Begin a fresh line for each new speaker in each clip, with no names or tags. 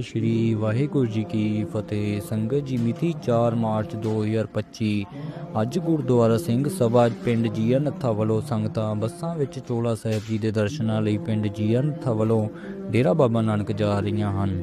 ਸ਼੍ਰੀ ਵਾਹਿਗੁਰੂ ਜੀ ਕੀ ਫਤਿਹ। ਸੰਗਤ ਜੀ ਮਿਤੀ 4 ਮਾਰਚ 2025 ਅੱਜ ਗੁਰਦੁਆਰਾ ਸਿੰਘ ਸਭਾ ਪਿੰਡ ਜੀਆ ਨੱਥਾ ਵੱਲੋਂ ਸੰਗਤਾਂ ਬੱਸਾਂ ਵਿੱਚ ਚੋਲਾ ਸਾਹਿਬ ਜੀ ਦੇ ਦਰਸ਼ਨਾਂ ਲਈ ਪਿੰਡ ਜੀਆ ਨੱਥਾ ਵੱਲੋਂ ਡੇਰਾ ਬਾਬਾ ਨਾਨਕ ਜਾ ਰਹੀਆਂ ਹਨ।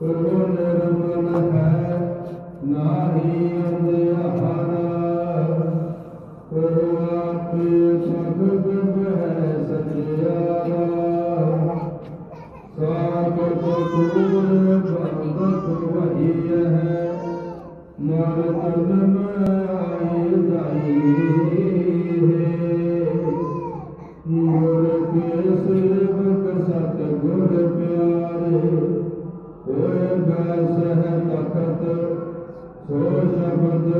ਕਰਮ ਨਿਰਮਲ
ਹੈ ਨਾਹੀ ਅੰਧਿਆ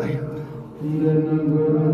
哎呀。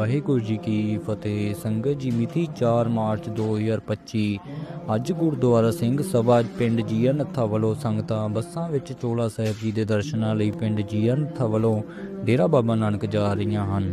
ਵਾਹਿਗੁਰੂ ਜੀ ਕੀ ਫਤਿਹ। ਸੰਗਤ ਜੀ ਮਿਤੀ 4 ਮਾਰਚ 2025 ਅੱਜ ਗੁਰਦੁਆਰਾ ਸਿੰਘ ਸਭਾ ਪਿੰਡ ਜੀਆ ਨੱਥਾ ਵੱਲੋਂ ਸੰਗਤਾਂ ਬੱਸਾਂ ਵਿੱਚ ਚੋਲਾ ਸਾਹਿਬ ਜੀ ਦੇ ਦਰਸ਼ਨਾਂ ਲਈ ਪਿੰਡ ਜੀਆ ਨੱਥਾ ਵੱਲੋਂ ਡੇਰਾ ਬਾਬਾ ਨਾਨਕ ਜਾ ਰਹੀਆਂ ਹਨ।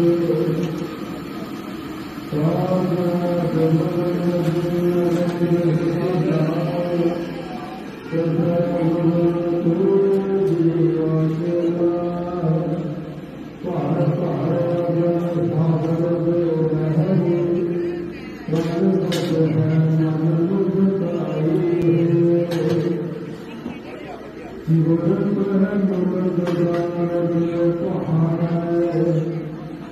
جگو جی نئے بہت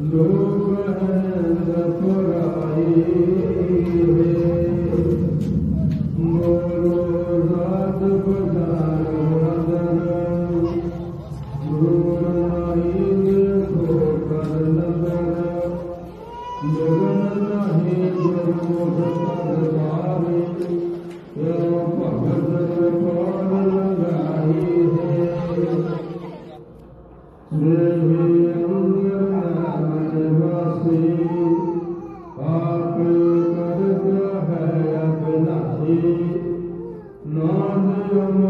مدا دونوں ہی لگائی ہے Namah